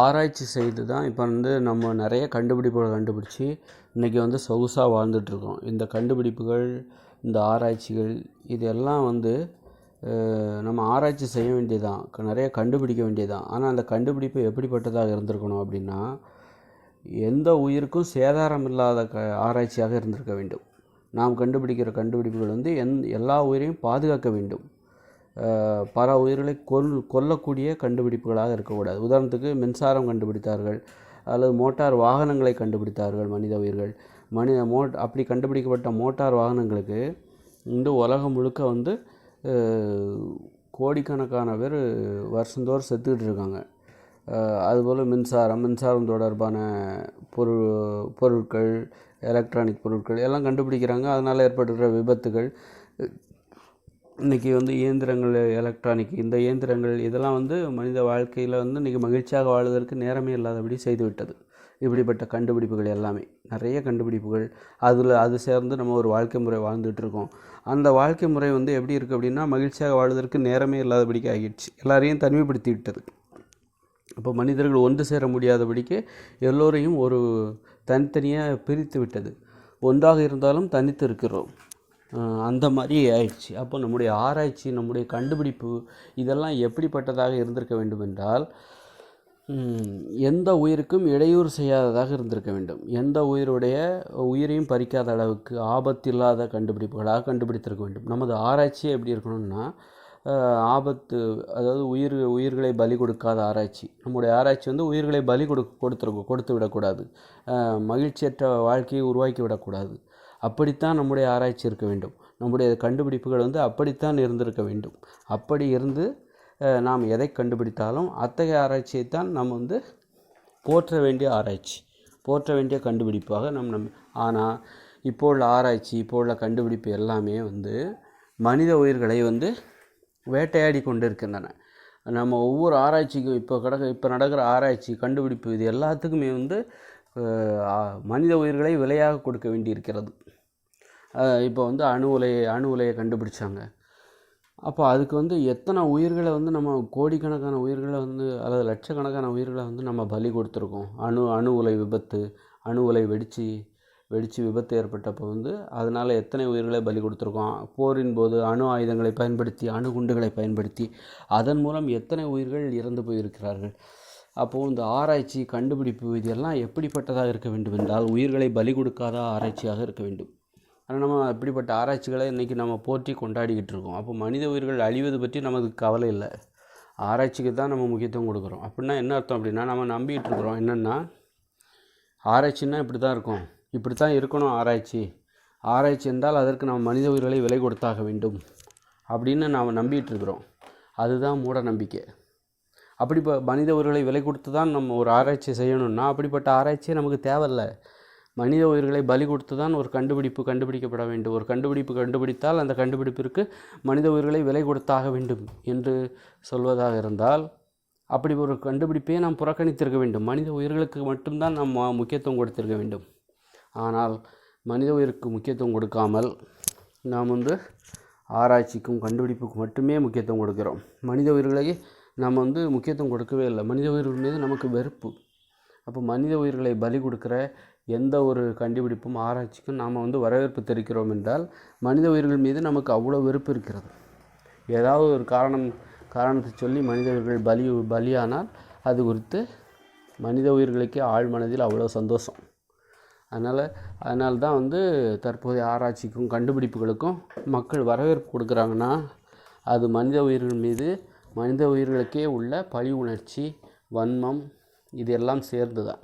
ஆராய்ச்சி செய்து தான் இப்போ வந்து நம்ம நிறைய கண்டுபிடிப்புகளை கண்டுபிடிச்சி இன்றைக்கி வந்து சொகுசாக வாழ்ந்துட்டுருக்கோம். இந்த கண்டுபிடிப்புகள் இந்த ஆராய்ச்சிகள் இது எல்லாம் வந்து நம்ம ஆராய்ச்சி செய்ய வேண்டியதான் நிறைய கண்டுபிடிக்க வேண்டியதான் ஆனால் அந்த கண்டுபிடிப்பு எப்படிப்பட்டதாக இருந்திருக்கணும் அப்படின்னா எந்த உயிருக்கும் சேதாரம் இல்லாத க ஆராய்ச்சியாக இருந்திருக்க வேண்டும். நாம் கண்டுபிடிக்கிற கண்டுபிடிப்புகள் வந்து எந் எல்லா உயிரையும் பாதுகாக்க வேண்டும். பல உயிர்களை கொல் கொல்லக்கூடிய கண்டுபிடிப்புகளாக இருக்கக்கூடாது. உதாரணத்துக்கு மின்சாரம் கண்டுபிடித்தார்கள் அல்லது மோட்டார் வாகனங்களை கண்டுபிடித்தார்கள் மனித உயிர்கள். மனித மோட் அப்படி கண்டுபிடிக்கப்பட்ட மோட்டார் வாகனங்களுக்கு இந்த உலகம் முழுக்க வந்து கோடிக்கணக்கான பேர் வருஷந்தோறும் செத்துக்கிட்டு இருக்காங்க. அதுபோல் மின்சாரம் மின்சாரம் தொடர்பான பொருள் பொருட்கள் எலக்ட்ரானிக் பொருட்கள் எல்லாம் கண்டுபிடிக்கிறாங்க. அதனால் ஏற்படுகிற விபத்துகள் இன்றைக்கி வந்து இயந்திரங்கள் எலக்ட்ரானிக் இந்த இயந்திரங்கள் இதெல்லாம் வந்து மனித வாழ்க்கையில் வந்து இன்றைக்கி மகிழ்ச்சியாக வாழ்வதற்கு நேரமே இல்லாதபடி செய்துவிட்டது. இப்படிப்பட்ட கண்டுபிடிப்புகள் எல்லாமே நிறைய கண்டுபிடிப்புகள். அதில் அது சேர்ந்து நம்ம ஒரு வாழ்க்கை முறை வாழ்ந்துட்டு இருக்கோம். அந்த வாழ்க்கை முறை வந்து எப்படி இருக்குது அப்படின்னா மகிழ்ச்சியாக வாழ்வதற்கு நேரமே இல்லாதபடிக்கு ஆகிடுச்சு. எல்லாரையும் தனிமைப்படுத்தி விட்டது அப்போ மனிதர்கள் ஒன்று சேர முடியாதபடிக்கு எல்லோரையும் ஒரு தனித்தனியாக பிரித்து விட்டது. ஒன்றாக இருந்தாலும் தனித்து இருக்கிறோம். அந்த மாதிரி ஆயிடுச்சு. அப்போ நம்முடைய ஆராய்ச்சி நம்முடைய கண்டுபிடிப்பு இதெல்லாம் எப்படிப்பட்டதாக இருந்திருக்க வேண்டும் என்றால் எந்த உயிருக்கும் இடையூறு செய்யாததாக இருந்திருக்க வேண்டும். எந்த உயிருடைய உயிரையும் பறிக்காத அளவுக்கு ஆபத்தில்லாத கண்டுபிடிப்புகளாக கண்டுபிடித்திருக்க வேண்டும். நமது ஆராய்ச்சி எப்படி இருக்கணும்னா ஆபத்து அதாவது உயிர் உயிர்களை பலி கொடுக்காத ஆராய்ச்சி. நம்முடைய ஆராய்ச்சி வந்து உயிர்களை பலி கொடு கொடுத்துருக்கோம் கொடுத்து விடக்கூடாது மகிழ்ச்சியற்ற வாழ்க்கையை உருவாக்கி விடக்கூடாது அப்படித்தான் நம்முடைய ஆராய்ச்சி இருக்க வேண்டும். நம்முடைய கண்டுபிடிப்புகள் வந்து அப்படித்தான் இருந்திருக்க வேண்டும். அப்படி இருந்து நாம் எதை கண்டுபிடித்தாலும் அத்தகைய ஆராய்ச்சியை தான் நாம் வந்து போற்ற வேண்டிய ஆராய்ச்சி போற்ற வேண்டிய கண்டுபிடிப்பாக நம் நம் ஆனால் இப்போ உள்ள ஆராய்ச்சி இப்போ உள்ள கண்டுபிடிப்பு எல்லாமே வந்து மனித உயிர்களை வந்து வேட்டையாடி கொண்டு இருக்கின்றன நம்ம ஒவ்வொரு ஆராய்ச்சிக்கும் இப்போ கிடக்க இப்போ நடக்கிற ஆராய்ச்சி கண்டுபிடிப்பு இது எல்லாத்துக்குமே வந்து மனித உயிர்களை விலையாக கொடுக்க வேண்டியிருக்கிறது. இப்போ வந்து அணு உலையை அணு உலையை கண்டுபிடிச்சாங்க. அப்போ அதுக்கு வந்து எத்தனை உயிர்களை வந்து நம்ம கோடிக்கணக்கான உயிர்களை வந்து அல்லது லட்சக்கணக்கான உயிர்களை வந்து நம்ம பலி கொடுத்துருக்கோம். அணு அணு உலை விபத்து அணு உலை வெடித்து வெடித்து விபத்து ஏற்பட்டப்போ வந்து அதனால் எத்தனை உயிர்களை பலி கொடுத்துருக்கோம். போரின் போது அணு ஆயுதங்களை பயன்படுத்தி அணு குண்டுகளை பயன்படுத்தி அதன் மூலம் எத்தனை உயிர்கள் இறந்து போயிருக்கிறார்கள். அப்போது இந்த ஆராய்ச்சி கண்டுபிடிப்பு இதெல்லாம் எப்படிப்பட்டதாக இருக்க வேண்டும் என்றால் உயிர்களை பலி கொடுக்காத ஆராய்ச்சியாக இருக்க வேண்டும். ஆனால் நம்ம அப்படிப்பட்ட ஆராய்ச்சிகளை இன்றைக்கி நம்ம போற்றி கொண்டாடிக்கிட்டு இருக்கோம். அப்போ மனித உயிர்கள் அழிவது பற்றி நமக்கு கவலை இல்லை. ஆராய்ச்சிக்கு தான் நம்ம முக்கியத்துவம் கொடுக்குறோம். அப்படின்னா என்ன அர்த்தம் அப்படின்னா நம்ம நம்பிக்கிட்டு இருக்கிறோம். என்னென்னா ஆராய்ச்சின்னா இப்படி தான் இருக்கும். இப்படி தான் இருக்கணும் ஆராய்ச்சி. ஆராய்ச்சி என்றால் அதற்கு நம்ம மனித உயிர்களை விலை கொடுத்தாக வேண்டும் அப்படின்னு நாம் நம்பிகிட்டு இருக்கிறோம். அதுதான் மூட நம்பிக்கை. அப்படி இப்போ மனித உயிர்களை விலை கொடுத்து தான் நம்ம ஒரு ஆராய்ச்சி செய்யணும்னா அப்படிப்பட்ட ஆராய்ச்சியே நமக்கு தேவையில்லை. மனித உயிர்களை பலி கொடுத்து தான் ஒரு கண்டுபிடிப்பு கண்டுபிடிக்கப்பட வேண்டும். ஒரு கண்டுபிடிப்பு கண்டுபிடித்தால் அந்த கண்டுபிடிப்பிற்கு மனித உயிர்களை விலை கொடுத்தாக வேண்டும் என்று சொல்வதாக இருந்தால் அப்படி ஒரு கண்டுபிடிப்பையே நாம் புறக்கணித்திருக்க வேண்டும். மனித உயிர்களுக்கு மட்டும்தான் நாம் முக்கியத்துவம் கொடுத்திருக்க வேண்டும். ஆனால் மனித உயிருக்கு முக்கியத்துவம் கொடுக்காமல் நாம் வந்து ஆராய்ச்சிக்கும் கண்டுபிடிப்புக்கும் மட்டுமே முக்கியத்துவம் கொடுக்கிறோம். மனித உயிர்களை நாம் வந்து முக்கியத்துவம் கொடுக்கவே இல்லை. மனித உயிர்கள் மீது நமக்கு வெறுப்பு. அப்போ மனித உயிர்களை பலி கொடுக்குற எந்த ஒரு கண்டுபிடிப்பும் ஆராய்ச்சிக்கும் நாம் வந்து வரவேற்பு தெரிவிக்கிறோம் என்றால் மனித உயிர்கள் மீது நமக்கு அவ்வளோ வெறுப்பு இருக்கிறது. ஏதாவது ஒரு காரணம் காரணத்தை சொல்லி மனித உயிர்கள் பலி பலியானால் அது குறித்து மனித உயிர்களுக்கே ஆழ் மனதில் அவ்வளோ சந்தோஷம். அதனால் அதனால தான் வந்து தற்போதைய ஆராய்ச்சிக்கும் கண்டுபிடிப்புகளுக்கும் மக்கள் வரவேற்பு கொடுக்குறாங்கன்னா அது மனித உயிர்கள் மீது மனித உயிர்களுக்கே உள்ள பழி உணர்ச்சி வன்மம் இது எல்லாம் சேர்ந்து தான்